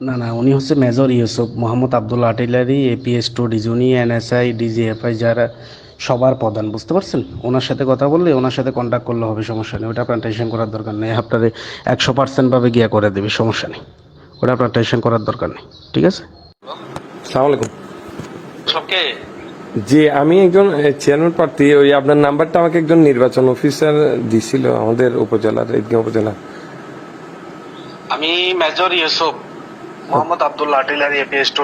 না না উনি হচ্ছে major Yusuf. Mohammad Abdullah artillery APS to ডিজুনি NSI DGFI যারা সবার প্রধান বুঝতে পারছেন? ওনার সাথে কথা বললে ওনার সাথে কন্ট্যাক্ট করলে হবে সমস্যা নেই। ওটা আপনার টেনশন করার দরকার নেই। আপনাদের একশো পার্সেন্টভাবে গিয়া করে দেবে সমস্যা নেই। ওটা আপনার টেনশন করার দরকার নেই ঠিক আছে? সালাম আলাইকুম। সবকে? জি আমি একজন চেয়ারম্যান প্রার্থী। ওই আপনার নাম্বারটা আমাকে একজন নির্বাচন অফিসার দিছিল আমাদের উপজেলার ঈদগাঁও উপজেলা আমি major Yusuf. Mohammad Abdullah artillery APS to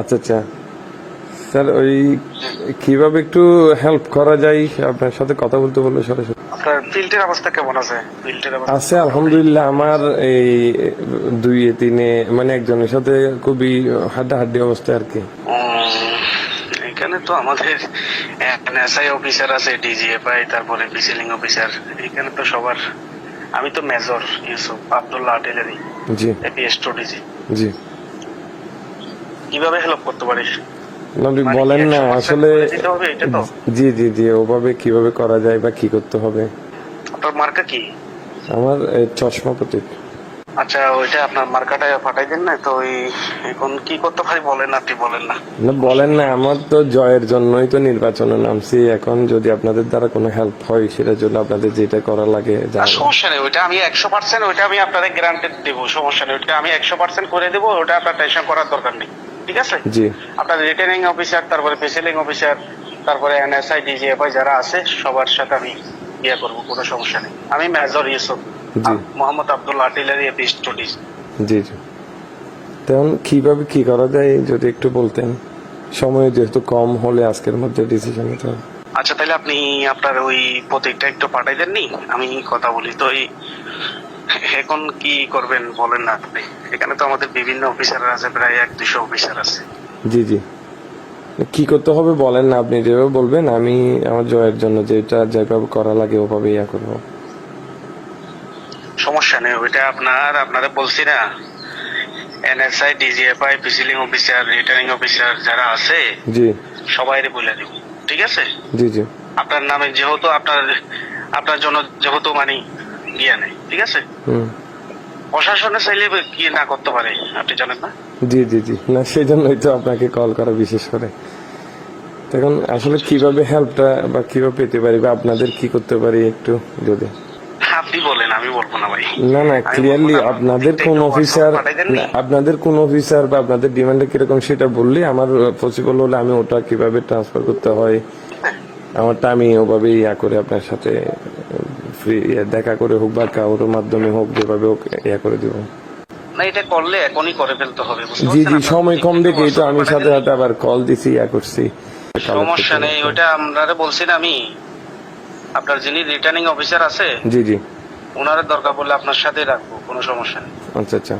আচ্ছা আচ্ছা। স্যার ওই কীভাবে একটু হেল্প করা যায়? আপনার সাথে কথা বলতে বলল সরাসরি। আপনার ফিল্ডের অবস্থা কেমন আছে? ফিল্ডের অবস্থা আছে আলহামদুলিল্লাহ আমার এই দুই তিনে মানে একজনের সাথে খুবই হাড্ডাহাড্ডি অবস্থা আর কি। এখানে তো আমাদের এনএসআই অফিসার আছে ডিজিএফআই তারপরে বিসিলিং অফিসার এখানে তো সবার আমি তো মেজর ইউসুফ আব্দুল্লাহ আর্টিলারি জি। এপিএস জি। কীভাবে হেল্প করতে পারিস? মানে বলেন না আসলে করে হবে এটা জি জি জি ওভাবে কীভাবে করা যায় বা কি করতে হবে? আপনার মার্কা কি? আমার চশমা প্রতীক আচ্ছা ওইটা আপনার মার্কাটা পাঠাই দেন না তো ওই এখন কি করতে পারি বলেন আপনি বলেন না। না বলেন না আমার তো জয়ের জন্যই তো নির্বাচনে নামছি এখন যদি আপনাদের দ্বারা কোনো হেল্প হয় সেটার জন্য আপনাদের যেটা করা লাগে যা সমস্যা নেই ওইটা আমি একশো পার্সেন্ট ওইটা আমি আপনাদের গ্যারান্টেড দেবো সমস্যা নেই ওইটা আমি একশো পার্সেন্ট করে দেবো ওটা আপনার টেনশন করার দরকার নেই ঠিক আছে? জি। আপনার রিটার্নিং অফিসার তারপরে পেসিলিং অফিসার তারপরে এনএসআই ডিজিএফআই যারা আছে সবার সাথে আমি ইয়ে করব কোনো সমস্যা নেই। আমি মেজর ইউসুফ মোহাম্মদ আব্দুল আর্টিলারি এপি স্টুডিজ জি জি। তেমন কীভাবে কি করা যায় যদি একটু বলতেন? সময় যেহেতু কম হলে আজকের মধ্যে ডিসিশন নিতে হবে। আচ্ছা তাহলে আপনি আপনার ওই প্রতীকটা একটু পাঠাই দেননি? আমি কথা বলি তো এই এখন কি করবেন বলেন না আপনি? এখানে তো আমাদের বিভিন্ন অফিসার আছে প্রায় এক দুশো অফিসার আছে। জি জি। কি করতে হবে বলেন না আপনি যেভাবে বলবেন আমি আমার জয়ের জন্য যেটা যেভাবে করা লাগে ওভাবে ইয়া করব। সমস্যা নেই ওইটা আপনার আপনারা বলছি না। NSI DGFI presiding officer returning officer যারা আছে জি। সবাইরে বলে দিব ঠিক আছে? জি জি। আপনার নামে যেহেতু আপনার আপনার জন্য যেহেতু মানে ইয়ে নেই ঠিক আছে? হুম। প্রশাসনে চাইলে কি না করতে পারে আপনি জানেন না? জি জি জি। না সেই জন্যই তো আপনাকে কল করা বিশেষ করে। এখন আসলে কীভাবে হেল্পটা বা কীভাবে পেতে পারি বা আপনাদের কি করতে পারি একটু যদি আপনি বলেন আমি বলব না ভাই। না না ক্লিয়ারলি আপনাদের কোন অফিসার আপনাদের কোন অফিসার বা আপনাদের ডিমান্ডটা কীরকম সেটা বললে আমার পসিবল হলে আমি ওটা কীভাবে ট্রান্সফার করতে হয় আমারটা আমি ওভাবে ইয়া করে আপনার সাথে ফ্রি দেখা করে হোক বা কারোর মাধ্যমে হোক যেভাবে হোক ইয়া করে দিব। না এটা করলে এখনই করে ফেলতে হবে জি জি সময় কম দেখেই তো আমি সাথে সাথে আবার কল দিছি ইয়া করছি। সমস্যা নেই ওইটা আপনারা বলছেন আমি। আপনার যিনি রিটার্নিং অফিসার আছে জি জি। ওনার দরকার পড়লে আপনার সাথে রাখব কোনো সমস্যা নেই। আচ্ছা আচ্ছা।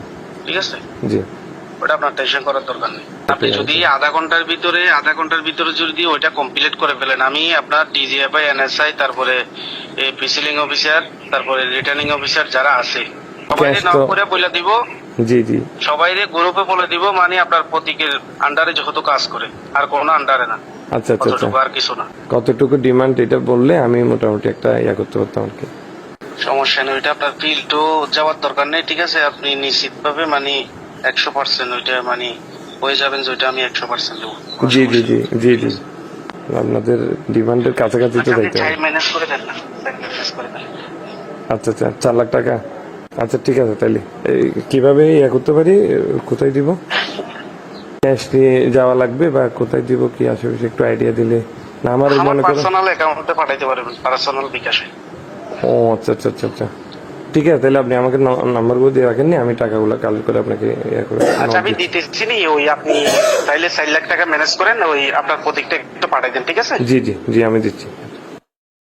ঠিক আছে? জি। ওটা আপনার টেনশন করার দরকার নেই। আপনি যদি আধা ঘণ্টার ভিতরে আধা ঘণ্টার ভিতরে যদি ওইটা কমপ্লিট করে ফেলেন আমি আপনার ডিজিএফআই এনএসআই তারপরে পিসিলিং অফিসার তারপরে রিটার্নিং অফিসার যারা আছে সবাই Cash নাম করে বলে দিব। জি জি। সবাই গ্রুপে বলে দিব মানে আপনার প্রতীকের আন্ডারে যেহেতু কাজ করে আর কোনো আন্ডারে না। আচ্ছা আচ্ছা আচ্ছা। আর কিছু না। কতটুকু ডিমান্ড এটা বললে আমি মোটামুটি একটা ইয়া করতে পারতাম আর কি। সমস্যা নেই ওইটা আপনার ফিল্ডও যাওয়ার দরকার নেই ঠিক আছে? আপনি নিশ্চিত ভাবে মানে একশো পার্সেন্ট ওইটা মানে হয়ে যাবেন যে ওইটা আমি একশো পার্সেন্ট দেবো। জি জি জি জি জি। আপনাদের ডিমান্ডের কাছাকাছি তো আচ্ছা, যাইতে চাই হবে ম্যানেজ করে দেন না। করে দেন। আচ্ছা আচ্ছা চার লাখ টাকা। আচ্ছা ঠিক আছে তাহলে এই কীভাবে ইয়া করতে পারি? কোথায় দিব? ক্যাশ নিয়ে যাওয়া লাগবে বা কোথায় দিব কি? আশেপাশে একটু আইডিয়া দিলে। না আমার মনে করো পার্সোনাল অ্যাকাউন্টে পাঠাইতে পারবেন পার্সোনাল বিকাশে। ও আচ্ছা আচ্ছা আচ্ছা আচ্ছা। ঠিক আছে তাহলে আপনি আমাকে নাম্বারগুলো দিয়ে রাখেননি আমি টাকাগুলো কালেক্ট করে আপনাকে ইয়ে করে আচ্ছা আমি দিতেছি নি ওই আপনি তাহলে চার লাখ টাকা ম্যানেজ করেন ওই আপনার প্রতীকটা একটু পাঠাই দেন ঠিক আছে? জি জি জি আমি দিচ্ছি।